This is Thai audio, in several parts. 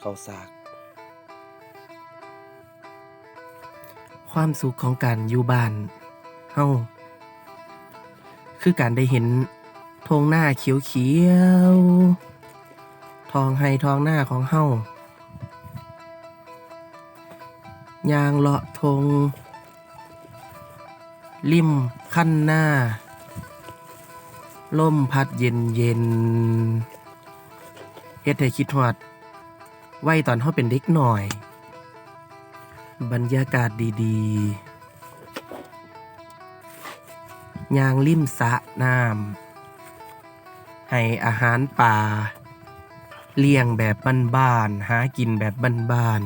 เขาสาก ความสุขของการอยู่บ้านเฮาคือการได้เห็นทงหน้าเขียวๆทองไฮทองหน้าของเฮายางเลาะทง ริมขั้นหน้าลมพัดเย็นเย็นเฮ็ดให้คิดฮอด ไว้ตอนเฮาเป็นเด็กหน่อย บรรยากาศดีๆยางริมสะน้ำให้อาหารป่า เลี้ยงแบบบ้านๆหากินแบบบ้าน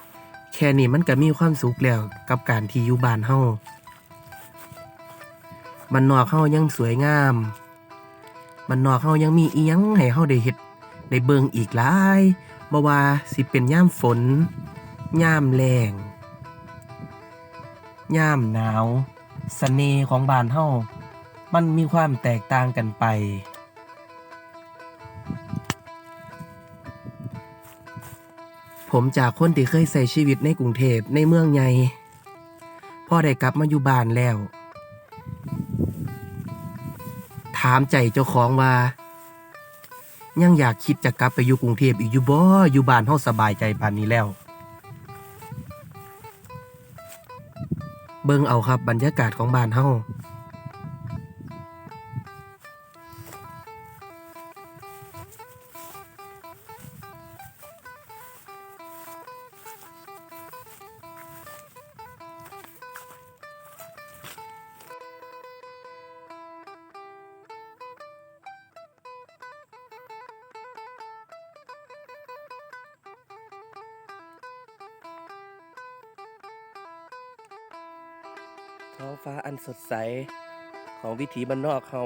ๆแค่นี้มันก็มีความสุขแล้วกับการที่อยู่บ้านเฮาบ้านนอกเฮายังสวยงามบ้านนอกเฮายังมีอีหยังให้เฮาได้เฮ็ด ได้เบิ่งอีกหลายบ่ว่าสิเป็นยามฝนย่ามแรงย่ามหนาวสเสน่ห์ของบ้านเฮามันมีความแตกต่างกันไป ผมจากคนที่เคยใส่ชีวิตในกรุงเทพในเมืองใหญ่พอได้กลับมาอยู่บ้านแล้ว ถามใจเจ้าของว่า ยังอยากคิดจะกลับไปอยู่กรุงเทพอีกอยู่บ่อยู่บ้านเฮาสบายใจปานนี้แล้ว เบิ่งเอาครับบรรยากาศของบ้านเฮา ท้องฟ้าอันสดใสของวิถีบ้านนอกเฮา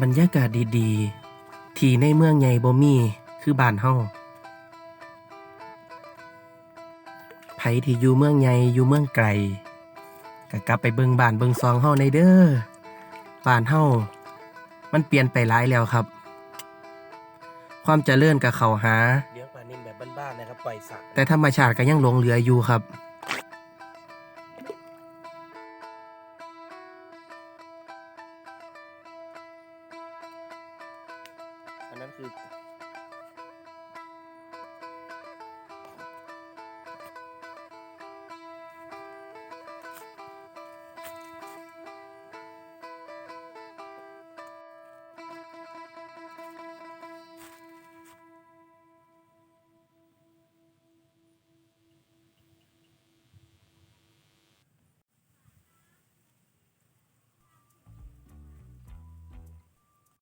บรรยากาศดีๆ ที่ในเมืองใหญ่บ่มีคือบ้านเฮาไผที่อยู่เมืองใหญ่อยู่เมืองไกลก็กลับไปเบิ่งบ้านเบิ่งซองเฮาในเด้อบ้านเฮา มันเปลี่ยนไปหลายแล้วครับ ความเจริญกับเขาหา เลี้ยงปลานิ่มแบบบ้านๆนะครับปล่อยสัตว์แต่ธรรมชาติก็ยังหลงเหลืออยู่ครับ อันนั้นคือ